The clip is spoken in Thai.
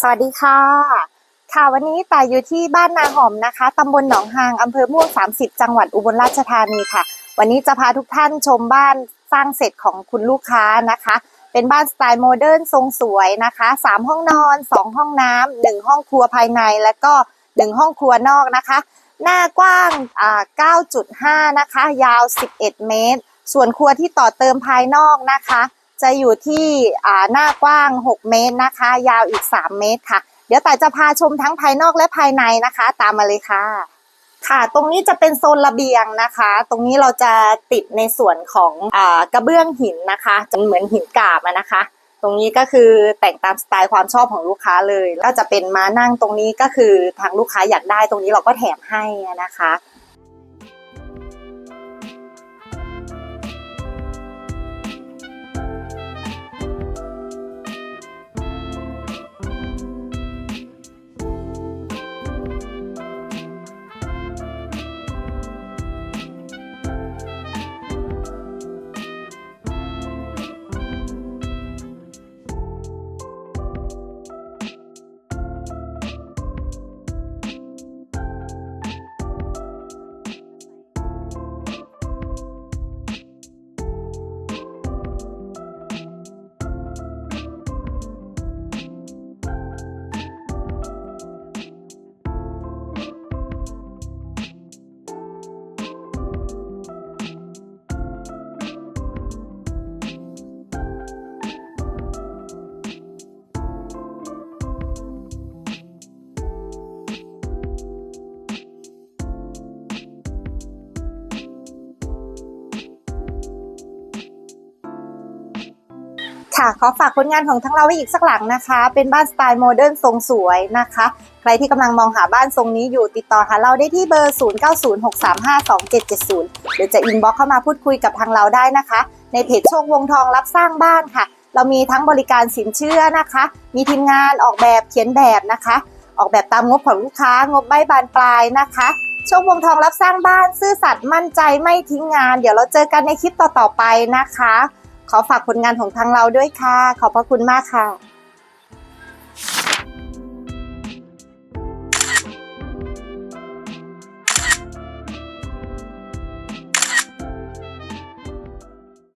สวัสดีค่ะ ค่ะวันนี้แต่อยู่ที่บ้านนาหอมนะคะตำบลหนองหางอำเภอม่วง 30 จังหวัดอุบลราชธานีค่ะ วันนี้จะพาทุกท่านชมบ้านสร้างเสร็จของคุณลูกค้านะคะ เป็นบ้านสไตล์โมเดิร์นทรงสวยนะคะ 3 ห้องนอน 2 ห้องน้ำหนึ่งห้องครัวภายในและก็ 1 ห้องครัวนอกนะคะ หน้ากว้างอ่า9.5 นะคะ ยาว 11 เมตร ส่วนครัวที่ต่อเติมภายนอกนะคะ จะอยู่ที่หน้ากว้าง 6 เมตรนะคะ ยาวอีก 3 เมตรค่ะ เดี๋ยวแต่จะพาชมทั้งภายนอกและภายในนะคะ ตามมาเลยค่ะ ค่ะ ตรงนี้จะเป็นโซนระเบียงนะคะ ตรงนี้เราจะติดในส่วนของอกระเบื้องหินนะคะจะเหมือนหินกาบนะคะ ตรงนี้ก็คือแต่งตามสไตล์ความชอบของลูกค้าเลย ก็จะเป็นม้านั่งตรงนี้ก็คือทางลูกค้าอยากได้ตรงนี้เราก็แถมให้นะคะ ค่ะขอฝากผลงานของทั้งเราไว้อีกสักหลังนะคะ เป็นบ้านสไตล์โมเดิร์นทรงสวยนะคะ ใครที่กำลังมองหาบ้านทรงนี้อยู่ติดต่อหาเราได้ที่เบอร์ 0906352770 หรือจะอินบ็อกเข้ามาพูดคุยกับทางเราได้นะคะ ในเพจโชควงทองรับสร้างบ้านค่ะ เรามีทั้งบริการสินเชื่อนะคะ มีทีมงานออกแบบเขียนแบบนะคะ ออกแบบตามงบของลูกค้างบไม่บานปลายนะคะโชควงทองรับสร้างบ้าน ซื่อสัตย์มั่นใจไม่ทิ้งงาน เดี๋ยวเราเจอกันในคลิปต่อๆไปนะคะ ขอฝากผลงานของทางเราด้วยค่ะ ขอบพระคุณมากค่ะ